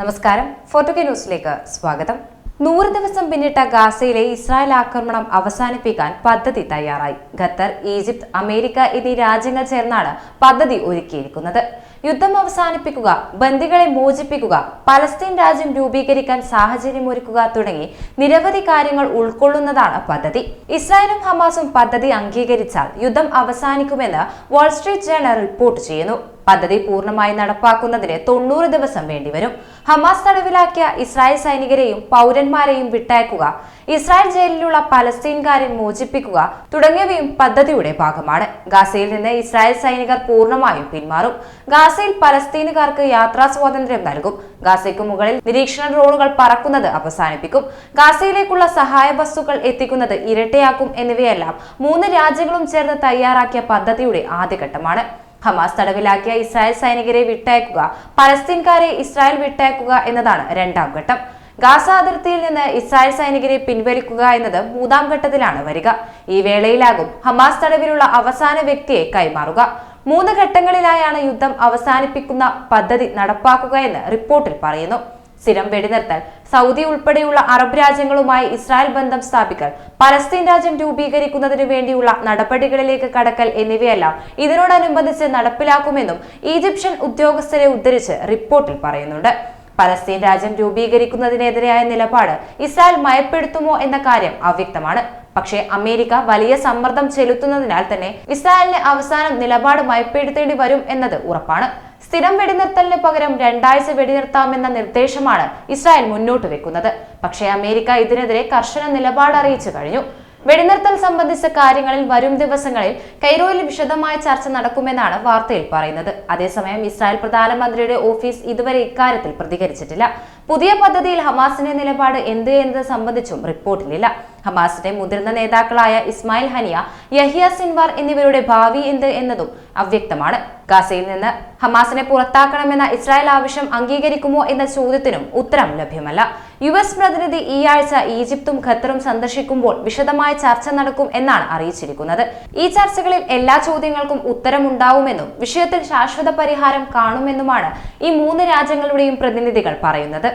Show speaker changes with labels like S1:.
S1: നമസ്കാരം. ഫോർട്ടുകെ ന്യൂസിലേക്ക് സ്വാഗതം. നൂറ് ദിവസം പിന്നിട്ട ഗാസയിലെ ഇസ്രായേൽ ആക്രമണം അവസാനിപ്പിക്കാൻ പദ്ധതി തയ്യാറായി. ഖത്തർ ഈജിപ്ത് അമേരിക്ക എന്നീ രാജ്യങ്ങൾ ചേർന്നാണ് പദ്ധതി ഒരുക്കിയിരിക്കുന്നത്. യുദ്ധം അവസാനിപ്പിക്കുക ബന്ദികളെ മോചിപ്പിക്കുക പലസ്തീൻ രാജ്യം രൂപീകരിക്കാൻ സാഹചര്യമൊരുക്കുക തുടങ്ങി നിരവധി കാര്യങ്ങൾ ഉൾക്കൊള്ളുന്നതാണ് പദ്ധതി. ഇസ്രായേലും ഹമാസും പദ്ധതി അംഗീകരിച്ചാൽ യുദ്ധം അവസാനിക്കുമെന്ന് വാൾസ്ട്രീറ്റ് ജേണൽ റിപ്പോർട്ട് ചെയ്യുന്നു. പദ്ധതി പൂർണമായി നടപ്പാക്കുന്നതിന് തൊണ്ണൂറ് ദിവസം വേണ്ടിവരും. ഹമാസ് തടവിലാക്കിയ ഇസ്രായേൽ സൈനികരെയും പൗരന്മാരെയും വിട്ടയക്കുക ഇസ്രായേൽ ജയിലിലുള്ള പലസ്തീൻകാരെ മോചിപ്പിക്കുക തുടങ്ങിയവയും പദ്ധതിയുടെ ഭാഗമാണ്. ഗാസയിൽ നിന്ന് ഇസ്രായേൽ സൈനികർ പൂർണമായും പിന്മാറും. ഗാസയിൽ പലസ്തീനുകാർക്ക് യാത്രാ സ്വാതന്ത്ര്യം നൽകും. ഗാസയ്ക്ക് മുകളിൽ നിരീക്ഷണ ഡ്രോണുകൾ പറക്കുന്നത് അവസാനിപ്പിക്കും. ഗാസയിലേക്കുള്ള സഹായ വസ്തുക്കൾ എത്തിക്കുന്നത് ഇരട്ടയാക്കും എന്നിവയെല്ലാം മൂന്ന് രാജ്യങ്ങളും ചേർന്ന് തയ്യാറാക്കിയ പദ്ധതിയുടെ ആദ്യഘട്ടമാണ്. ഹമാസ് തടവിലാക്കിയ ഇസ്രായേൽ സൈനികരെ വിട്ടയക്കുക പലസ്തീൻകാരെ ഇസ്രായേൽ വിട്ടയക്കുക എന്നതാണ് രണ്ടാം ഘട്ടം. ഗാസ അതിർത്തിയിൽ നിന്ന് ഇസ്രായേൽ സൈനികരെ പിൻവലിക്കുക എന്നത് മൂന്നാം ഘട്ടത്തിലാണ് വരിക. ഈ വേളയിലാകും ഹമാസ് തടവിലുള്ള അവസാന വ്യക്തിയെ കൈമാറുക. മൂന്ന് ഘട്ടങ്ങളിലായാണ് യുദ്ധം അവസാനിപ്പിക്കുന്ന പദ്ധതി നടപ്പാക്കുക എന്ന് റിപ്പോർട്ടിൽ പറയുന്നു. സ്ഥിരം വെടിനിർത്തൽ. സൗദി ഉൾപ്പെടെയുള്ള അറബ് രാജ്യങ്ങളുമായി ഇസ്രായേൽ ബന്ധം സ്ഥാപിക്കൽ. പലസ്തീൻ രാജ്യം രൂപീകരിക്കുന്നതിന് വേണ്ടിയുള്ള നടപടികളിലേക്ക് കടക്കൽ എന്നിവയെല്ലാം ഇതിനോടനുബന്ധിച്ച് നടപ്പിലാക്കുമെന്നും ഈജിപ്ഷ്യൻ ഉദ്യോഗസ്ഥരെ ഉദ്ധരിച്ച് റിപ്പോർട്ടിൽ പറയുന്നുണ്ട്. പലസ്തീൻ രാജ്യം രൂപീകരിക്കുന്നതിനെതിരായ നിലപാട് ഇസ്രായേൽ മയപ്പെടുത്തുമോ എന്ന കാര്യം അവ്യക്തമാണ്. പക്ഷേ അമേരിക്ക വലിയ സമ്മർദ്ദം ചെലുത്തുന്നതിനാൽ തന്നെ ഇസ്രായേലിന് അവസാനം നിലപാട് മയപ്പെടുത്തേണ്ടി വരും എന്നത് ഉറപ്പാണ്. സ്ഥിരം വെടിനിർത്തലിന് പകരം രണ്ടാഴ്ച വെടിനിർത്താമെന്ന നിർദ്ദേശമാണ് ഇസ്രായേൽ മുന്നോട്ട് വെക്കുന്നത്. പക്ഷേ അമേരിക്ക ഇതിനെതിരെ കർശന നിലപാട് അറിയിച്ചു കഴിഞ്ഞു. വെടിനിർത്തൽ സംബന്ധിച്ച കാര്യങ്ങളിൽ വരും ദിവസങ്ങളിൽ കൈറോയിൽ വിശദമായ ചർച്ച നടക്കുമെന്നാണ് വാർത്തയിൽ പറയുന്നത്. അതേസമയം ഇസ്രായേൽ പ്രധാനമന്ത്രിയുടെ ഓഫീസ് ഇതുവരെ ഇക്കാര്യത്തിൽ പ്രതികരിച്ചിട്ടില്ല. പുതിയ പദ്ധതിയിൽ ഹമാസിന്റെ നിലപാട് എന്ത് എന്നത് സംബന്ധിച്ചും റിപ്പോർട്ടിലില്ല. ഹമാസിന്റെ മുതിർന്ന നേതാക്കളായ ഇസ്മായിൽ ഹനിയ യഹിയ സിൻവാർ എന്നിവരുടെ ഭാവി എന്ത് എന്നതും അവ്യക്തമാണ്. ഗാസയിൽ നിന്ന് ഹമാസിനെ പുറത്താക്കണമെന്ന ഇസ്രായേൽ ആവശ്യം അംഗീകരിക്കുമോ എന്ന ചോദ്യത്തിനും ഉത്തരം ലഭ്യമല്ല. യു എസ് പ്രതിനിധി ഈ ആഴ്ച ഈജിപ്തും ഖത്തറും സന്ദർശിക്കുമ്പോൾ വിശദമായ ചർച്ച നടക്കും എന്നാണ് അറിയിച്ചിരിക്കുന്നത്. ഈ ചർച്ചകളിൽ എല്ലാ ചോദ്യങ്ങൾക്കും ഉത്തരമുണ്ടാവുമെന്നും വിഷയത്തിൽ ശാശ്വത പരിഹാരം കാണുമെന്നുമാണ് ഈ മൂന്ന് രാജ്യങ്ങളുടെയും പ്രതിനിധികൾ പറയുന്നത്.